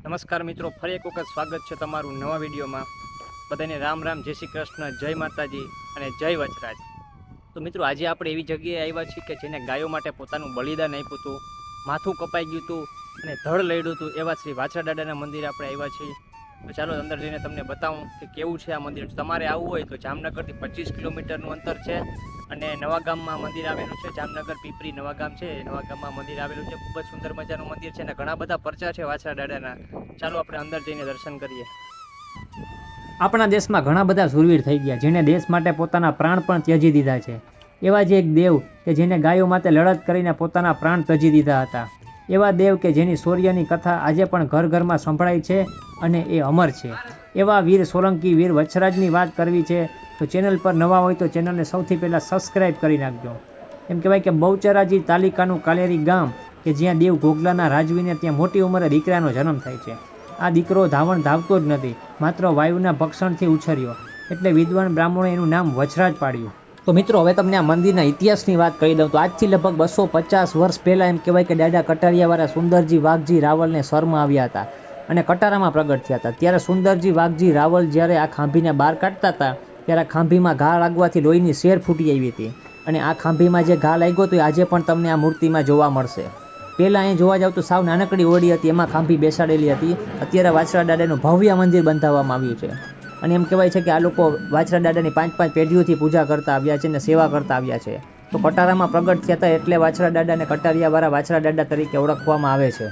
નમસ્કાર મિત્રો, ફરી એક વખત સ્વાગત છે તમારું નવા વિડીયોમાં. બધાને રામ રામ, જય શ્રી કૃષ્ણ, જય માતાજી અને જય વચરાજ. તો મિત્રો, આજે આપણે એવી જગ્યાએ આવ્યા છીએ કે જેને ગાયો માટે પોતાનું બલિદાન આપ્યું હતું, માથું કપાઈ ગયું હતું અને ધડ લડ્યું હતું એવા શ્રી વાછરા દાદાના મંદિરે આપણે આવ્યા છીએ. તો ચાલો અંદર જઈને તમને બતાવું કે કેવું છે આ મંદિર. તમારે આવવું હોય તો જામનગરથી પચીસ કિલોમીટરનું અંતર છે. અને નવા ગામમાં મંદિર આવેલું છે, જામનગર પીપરી નવા ગામ છે, નવા ગામમાં મંદિર આવેલું છે, ખૂબ જ સુંદર મજાનું મંદિર છે અને ઘણા બધા પરચા છે વાછરા દાદાના ચાલો આપણે અંદર જઈને દર્શન કરીએ. આપણા દેશમાં ઘણા બધા સુરવીર થઈ ગયા, જેણે દેશ માટે પોતાના પ્રાણ પણ ત્યજી દીધા છે. એવા જ એક દેવ કે જેને ગાયો માટે લડત કરીને પોતાના પ્રાણ ત્યજી દીધા હતા. એવા દેવ કે જેની શૌર્યની કથા આજે પણ ઘર ઘરમાં સંભળાય છે અને એ અમર છે. એવા વીર સોલંકી વીર વચ્છરાજની વાત કરવી છે તો ચેનલ પર નવા હોય તો ચેનલને સૌથી પહેલાં સબસ્ક્રાઈબ કરી નાખજો. એમ કહેવાય કે બહુચરાજી તાલુકાનું કાલેરી ગામ, કે જ્યાં દેવ ઘોગલાના રાજવીને ત્યાં મોટી ઉંમરે દીકરાનો જન્મ થાય છે. આ દીકરો ધાવણ ધાવતો જ નથી, માત્ર વાયુના ભક્ષણથી ઉછર્યો, એટલે વિદ્વાન બ્રાહ્મણે એનું નામ વછરાજ પાડ્યું. તો મિત્રો, હવે તમને આ મંદિરના ઇતિહાસની વાત કરી દઉં તો આજથી લગભગ બસો પચાસ વર્ષ પહેલાં એમ કહેવાય કે દાદા કટારિયાવાળા સુંદરજી વાઘજી રાવલને સ્વરમાં આવ્યા હતા. અને કટારામાં પ્રગટ થયા હતા. ત્યારે સુંદરજી વાઘજી રાવલ જ્યારે આ ખાંભીને બહાર કાઢતા હતા ત્યારે ખાંભીમાં ઘા લાગવાથી લોહીની શેર ફૂટી આવી હતી. અને આ ખાંભીમાં જે ઘા લાગ્યો હતો એ આજે પણ તમને આ મૂર્તિમાં જોવા મળશે. પહેલાં અહીં જોવા જાવ તો સાવ નાનકડી ઓરડી હતી, એમાં ખાંભી બેસાડેલી હતી. અત્યારે વાછરા દાદાનું ભવ્ય મંદિર બંધાવવામાં આવ્યું છે. અને એમ કહેવાય છે કે આ લોકો વાછરા દાદાની પાંચ પાંચ પેઢીઓથી પૂજા કરતા આવ્યા છે અને સેવા કરતા આવ્યા છે. તો કટારામાં પ્રગટ થયા હતા એટલે વાછરા દાદાને કટારિયાવાળા વાછરા દાદા તરીકે ઓળખવામાં આવે છે.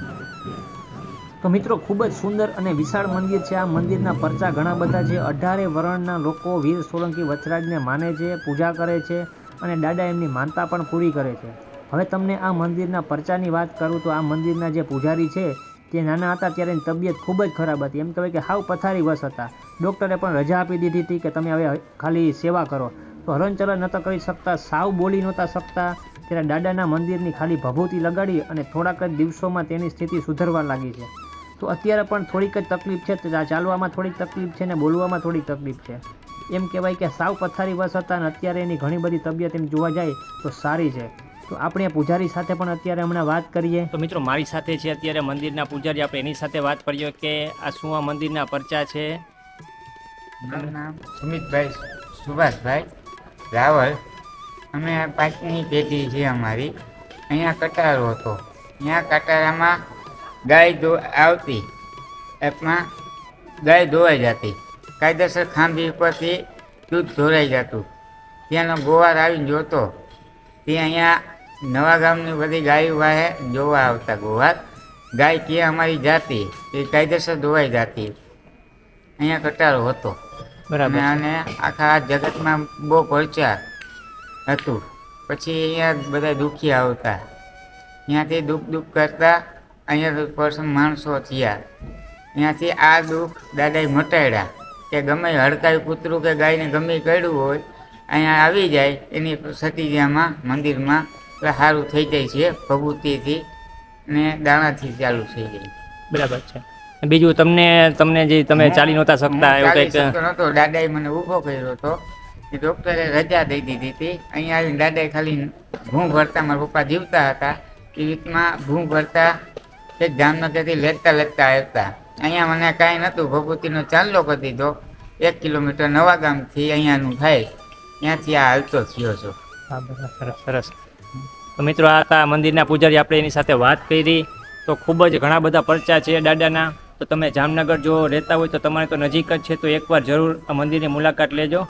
તો મિત્રો, ખૂબ જ સુંદર અને વિશાળ મંદિર છે. આ મંદિરના પરચા ઘણા બધા છે. અઢારે વરણના લોકો વીર સોલંકી વચરાજને માને છે, પૂજા કરે છે અને દાદા એમની માનતા પણ પૂરી કરે છે. હવે તમને આ મંદિરના પરચાની વાત કરું તો આ મંદિરના જે પૂજારી છે, તે નાના હતા ત્યારે એની તબિયત ખૂબ જ ખરાબ હતી. એમ કહેવાય કે હાવ પથારી વસ હતા. ડૉક્ટરે પણ રજા આપી દીધી હતી કે તમે હવે ખાલી સેવા કરો. તો હરણચરણ નહોતા કરી શકતા, સાવ બોલી નહોતા શકતા. ત્યારે દાદાના મંદિરની ખાલી ભભૂતિ લગાડી અને થોડાક જ દિવસોમાં તેની સ્થિતિ સુધરવા લાગી છે. તો અત્યારે પણ થોડીક જ તકલીફ છે ચાલવામાં થોડીક તકલીફ છે ને બોલવામાં થોડીક તકલીફ છે. એમ કહેવાય કે સાવ પથારી વસ હતા અને અત્યારે એની ઘણી બધી તબિયત એમ જોવા જાય તો સારી છે. તો આપણે પૂજારી સાથે પણ અત્યારે હમણાં વાત કરીએ. તો મિત્રો મારી સાથે છે અત્યારે મંદિરના પૂજારી. આપણે એની સાથે વાત કરીએ કે આ શું આ મંદિરના પરચા છે? સુમિતભાઈ સુભાષભાઈ રાવલ. અમે આ પાંચમી પેઢી છે અમારી. અહીંયા કટારો હતો. અહીંયા કટારામાં ગાય ધો આવતી. એમાં ગાય ધોવાઈ જતી. કાયદેસર ખાંભી ઉપરથી દૂધ ધોરાઈ જતું. ત્યાંનો ગોવાર આવીને જોતો. તે અહીંયા નવા ગામની બધી ગાયો વાહે જોવા આવતા ગોવાર. ગાય કે અમારી જાતી એ કાયદેસર ધોવાઈ જતી. અહીંયા કટારો હતો. બરાબર અને આખા જગતમાં બહુ પરચા હતું. પછી અહીંયા બધા દુઃખી આવતા. ત્યાંથી દુઃખ દુઃખ કરતા અહીંયા પર્સન માણસો થયા. ત્યાંથી આ દુઃખ દાદાએ મટાડ્યા કે ગમે હડકાયું કૂતરું કે ગાયને ગમે કર્યું હોય અહીંયા આવી જાય એની સતીજામાં મંદિરમાં એટલે સારું થઈ જાય છે ભગવતીથી ને દાણાથી ચાલુ થઈ જાય. બરાબર છે. બીજું તમને તમને જે તમે ચાલી નહોતા શકતા એવું કંઈક? નહોતો. દાદાએ મને ઊભો કર્યો હતો. એ ડૉક્ટરે રજા દઈ દીધી હતી. અહીંયા આવીને દાદાએ ખાલી ભૂં ભરતા મારા પપ્પા જીવતા હતા. એ રીતમાં ભૂં ભરતા તે જામનગરથી લેતા લેતા આવતા અહીંયા મને કાંઈ નહોતું ભભૂતિનો ચાંદલો કરી દીધો. એક કિલોમીટર નવા ગામથી અહીંયાનું થાય. ત્યાંથી આ હાલતો થયો છો. સરસ સરસ. તો મિત્રો, આ હતા મંદિરના પૂજારી. આપણે એની સાથે વાત કરી. તો ખૂબ જ ઘણા બધા પરચા છે દાદાના. તો તમે જામનગર જો રહેતા હોય તો તમારે તો નજીક જ છે. તો એકવાર જરૂર આ મંદિરની મુલાકાત લેજો.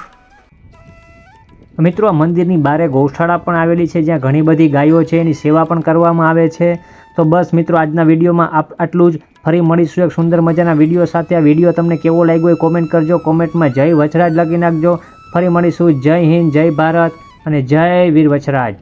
મિત્રો, આ મંદિરની બારે ગૌશાળા પણ આવેલી છે. જ્યાં ઘણી બધી ગાયો છે. એની સેવા પણ કરવામાં આવે છે. તો બસ મિત્રો, આજના વિડીયોમાં આપ આટલું જ. ફરી મળીશું એક સુંદર મજાના વીડિયો સાથે. આ વીડિયો તમને કેવો લાગ્યો એ કોમેન્ટ કરજો. કોમેન્ટમાં જય વચરાજ લખી નાખજો. ફરી મળીશું. જય હિન્દ, જય ભારત અને જય વીર વચરાજ.